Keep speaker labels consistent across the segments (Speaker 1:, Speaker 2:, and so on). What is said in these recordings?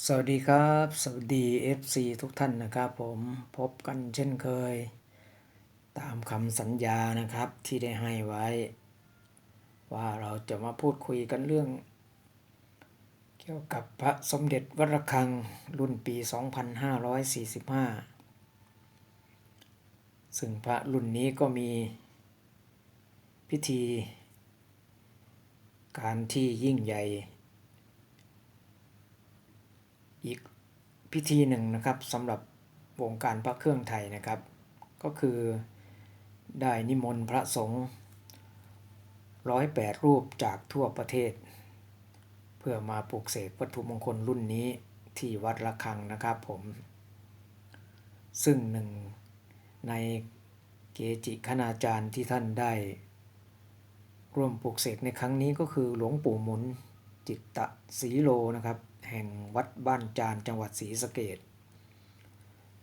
Speaker 1: สวัสดีครับ สวัสดี FC ทุกท่านนะครับผมพบกันเช่นเคย ตามคำสัญญานะครับที่ได้ให้ไว้ ว่าเราจะมาพูดคุยกันเรื่อง เกี่ยวกับพระสมเด็จวัดระฆังรุ่นปี 2545 ซึ่งพระรุ่นนี้ก็มีพิธี การที่ยิ่งใหญ่ อีกพิธีหนึ่งนะครับสำหรับวงการพระเครื่องไทยนะครับ ก็คือได้นิมนต์พระสงฆ์ร้อยแปดรูปจากทั่วประเทศ เพื่อมาปลูกเสกวัตถุมงคลรุ่นนี้ที่วัดระฆังนะครับผม ซึ่งหนึ่งในเกจิคณาจารย์ที่ท่านได้ ร่วมปลูกเสกในครั้งนี้ก็คือหลวงปู่หมุนจิตตะสีโลนะครับ แห่งวัดบ้านจานจังหวัดศรีสะเกด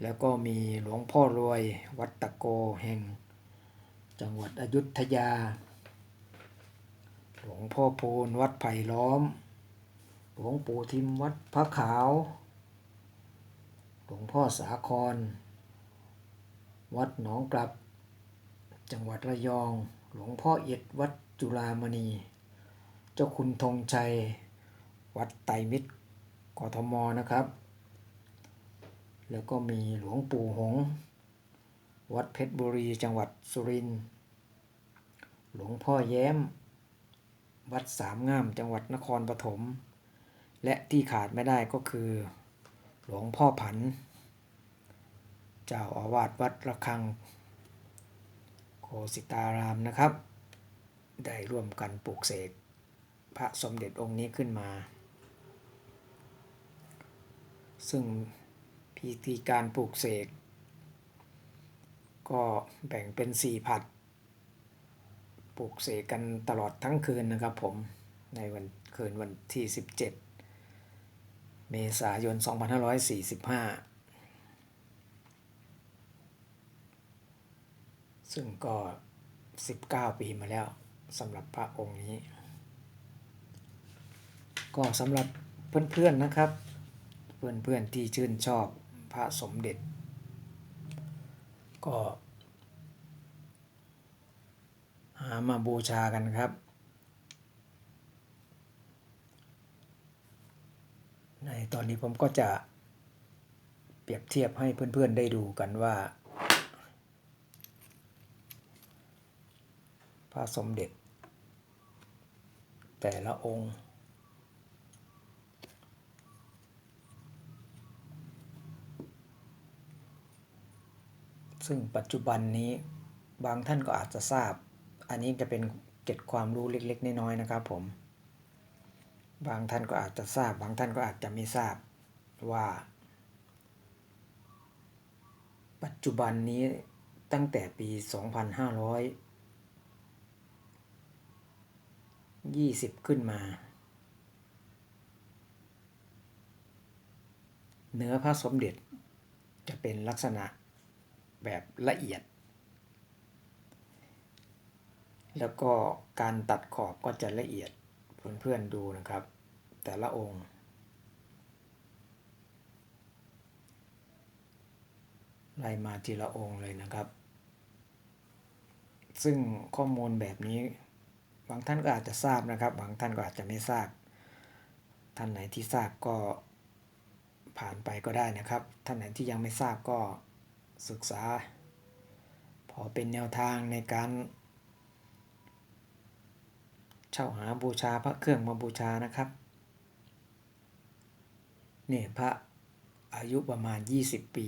Speaker 1: แล้วก็มีหลวงพ่อรวยวัดตะโกแห่งจังหวัดอยุธยา หลวงพ่อโพนวัดไผ่ล้อม หลวงปู่ทิมวัดพระขาว หลวงพ่อสาคร วัดหนองกลับ จังหวัดระยอง หลวงพ่อเอ็ดวัดจุฬามณี เจ้าคุณธงชัย วัดไตรมิตร กทมนะครับ แล้วก็มีหลวงปู่หง วัดเพชรบุรีจังหวัดสุรินทร์หลวงพ่อแย้ม วัดสามงามจังหวัดนครปฐมและที่ขาดไม่ได้ก็คือ หลวงพ่อผัน เจ้าอาวาสวัดระฆัง โคสิตารามนะครับ ได้ร่วมกันปลูกเสกพระสมเด็จองค์นี้ขึ้นมา ซึ่งพิธีการปลูกเสก ก็แบ่งเป็น4ผัดปลูกเสกกันตลอดทั้งคืนนะครับผม ในวันคืนวันที่ 17 เมษายน 2545 ซึ่งก็ 19 ปีมาแล้วสำหรับพระองค์นี้ ก็สำหรับเพื่อนๆนะครับ เพื่อนๆที่ชื่นชอบพระสมเด็จ ก็ หามาบูชากันครับ ในตอนนี้ผมก็จะเปรียบเทียบให้เพื่อนๆได้ดูกันว่า พระสมเด็จ แต่ละองค์ ซึ่งปัจจุบันนี้บางท่านก็อาจจะทราบ อันนี้จะเป็นเก็ดความรู้เล็ก ๆ น้อยๆนะครับผม บางท่านก็อาจจะทราบ บางท่านก็อาจจะไม่ทราบว่า ปัจจุบันนี้ตั้งแต่ปี 2520 ขึ้นมา เนื้อพระสมเด็จจะเป็นลักษณะ แบบละเอียด แล้วก็การตัดขอบก็จะละเอียดเพื่อนๆดูนะครับ แต่ละองค์ไล่มาทีละองค์เลยนะครับ ซึ่งข้อมูลแบบนี้ บางท่านก็อาจจะทราบนะครับ บางท่านก็อาจจะไม่ทราบ ท่านไหนที่ทราบก็ผ่านไปก็ได้นะครับ ท่านไหนที่ยังไม่ทราบก็ ศึกษา พอเป็นแนวทางในการ เช่าหาบูชาพระเครื่องมาบูชานะครับเนี่ยพระอายุประมาณ 20 ปี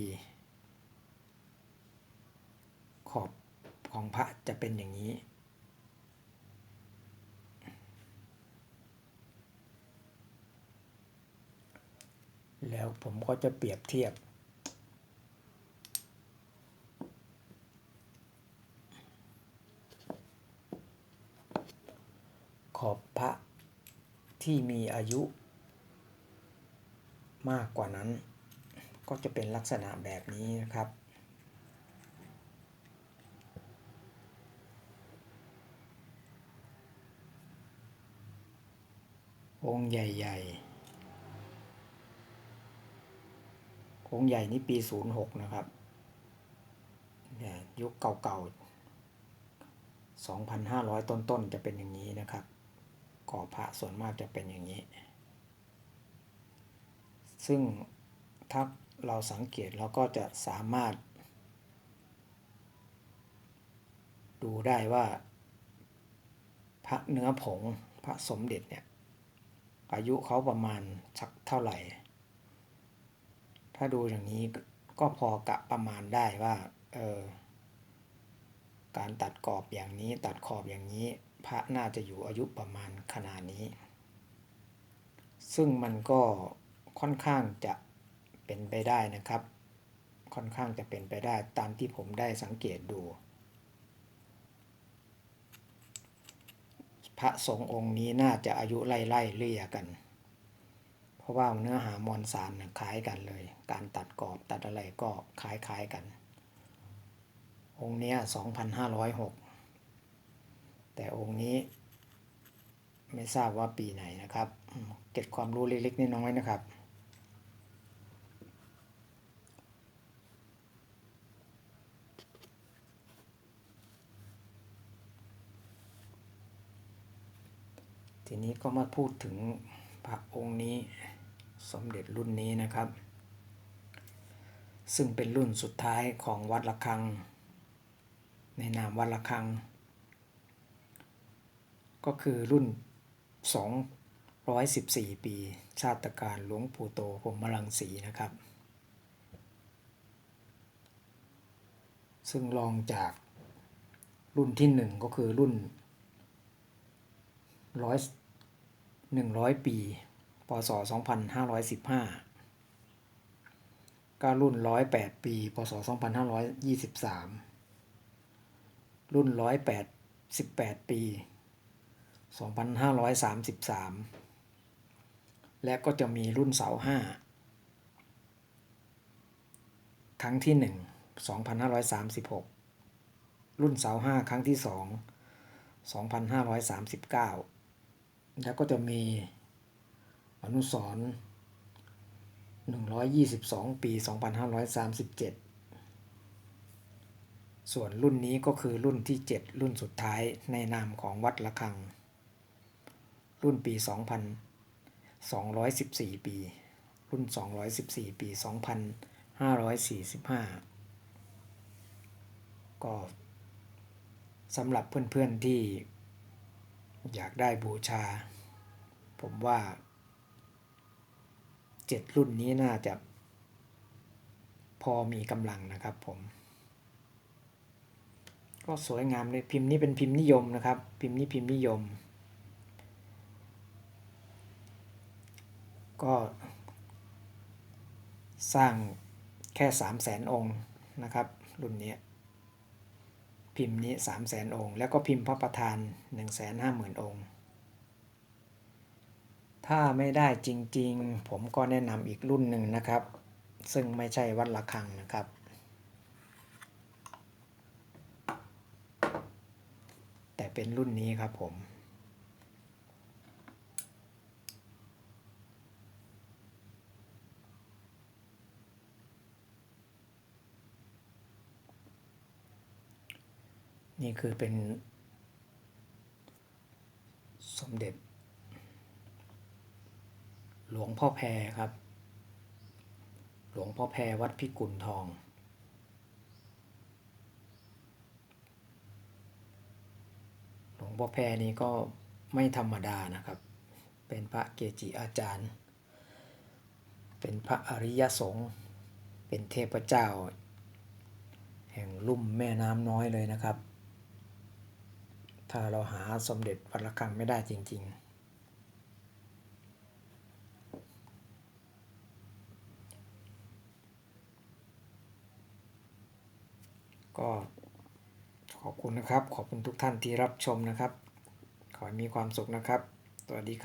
Speaker 1: ขอบของพระจะเป็นอย่างนี้ แล้วผมก็จะเปรียบเทียบ อบพระที่มีอายุมากกว่านั้น ก็จะเป็นลักษณะแบบนี้นะครับ องค์ใหญ่ๆ องค์ใหญ่นี่ปี 06 นะครับยยุคเก่าๆ 2,500 ต้นๆ จะเป็นอย่างนี้นะครับ ก่อพระส่วนมากจะเป็นอย่างนี้ ซึ่งถ้าเราสังเกตเราก็จะสามารถ ดูได้ว่า พระเนื้อผงพระสมเด็จเนี่ย อายุเขาประมาณสักเท่าไหร่ ถ้าดูอย่างนี้ก็พอกะประมาณได้ว่า เออ การตัดกรอบอย่างนี้ตัดขอบอย่างนี้ พระน่าจะอยู่อายุประมาณขนาดนี้ ซึ่งมันก็ค่อนข้างจะเป็นไปได้นะครับ ค่อนข้างจะเป็นไปได้ตามที่ผมได้สังเกตดู พระสงฆ์องค์นี้น่าจะอายุไล่ไล่เลี่ยกัน เพราะว่าเนื้อหามวลสารคล้ายกันเลย การตัดกรอบตัดอะไรก็คล้ายคล้ายๆกัน องค์นี้ย2,506 แต่องค์นี้ ไม่ทราบว่าปีไหนนะครับ เก็บความรู้เล็กๆน้อยๆนะครับ ทีนี้ก็มาพูดถึงพระองค์นี้สมเด็จรุ่นนี้นะครับ ซึ่งเป็นรุ่นสุดท้ายของวัดระฆัง ในนามวัดระฆัง ก็คือรุ่น 214 ปี ชาติการหลวงปู่โตพรหมรังสีนะครับ ซึ่งรองจากรุ่นที่หนึ่งก็คือรุ่นร้อยหนึ่งร้อยปี พศสองพันห้าร้อยสิบห้าก็รุ่นร้อยแปดปี พศสองพันห้าร้อยยี่สิบสามรุ่นร้อยแปดสิบแปดปี สองพันห้าร้อยสามสิบสามและก็จะมีรุ่นเสาห้าครั้งที่หนึ่งสองพันห้าร้อยสามสิบหกรุ่นเสาห้าครั้งที่สอง2,539 แล้วก็จะมีอนุสร122 ปี 2,537 ส่วนรุ่นนี้ก็คือรุ่นที่ 7 รุ่นสุดท้ายในนามของวัดละคัง รุ่นปี 2,214 ปี รุ่น 214 ปี 2,545 ก็สำหรับเพื่อนๆที่อยากได้บูชา ผมว่าเจ็ดรุ่นนี้น่าจะพอมีกำลังนะครับผม ก็สวยงามเลยพิมพ์นี้เป็นพิมพ์นิยมนะครับ พิมพ์นี้พิมพ์นิยม ก็สร้างแค่สามแสนองค์นะครับ รุ่นนี้พิมพ์นี้สามแสนองค์ แล้วก็พิมพ์พระประธานหนึ่งแสนห้าหมื่นองค์ ถ้าไม่ได้จริงๆ ผมก็แนะนำอีกรุ่นหนึ่งนะครับ ซึ่งไม่ใช่วัดละคังนะครับ แต่เป็นรุ่นนี้ครับผม นี่คือเป็นสมเด็จ หลวงพ่อแพรครับ หลวงพ่อแพรวัดพิกุลทอง หลวงพ่อแพรนี้ก็ไม่ธรรมดานะครับ เป็นพระเกจิอาจารย์ เป็นพระอริยสงฆ์เป็นเทพเจ้า แห่งลุ่มแม่น้ำน้อยเลยนะครับ ถ้าเราหาสมเด็จวัดระฆังไม่ได้จริง ๆ ก็ขอบคุณนะครับ ขอบคุณทุกท่านที่รับชมนะครับ ขอให้มีความสุขนะครับ สวัสดีครับ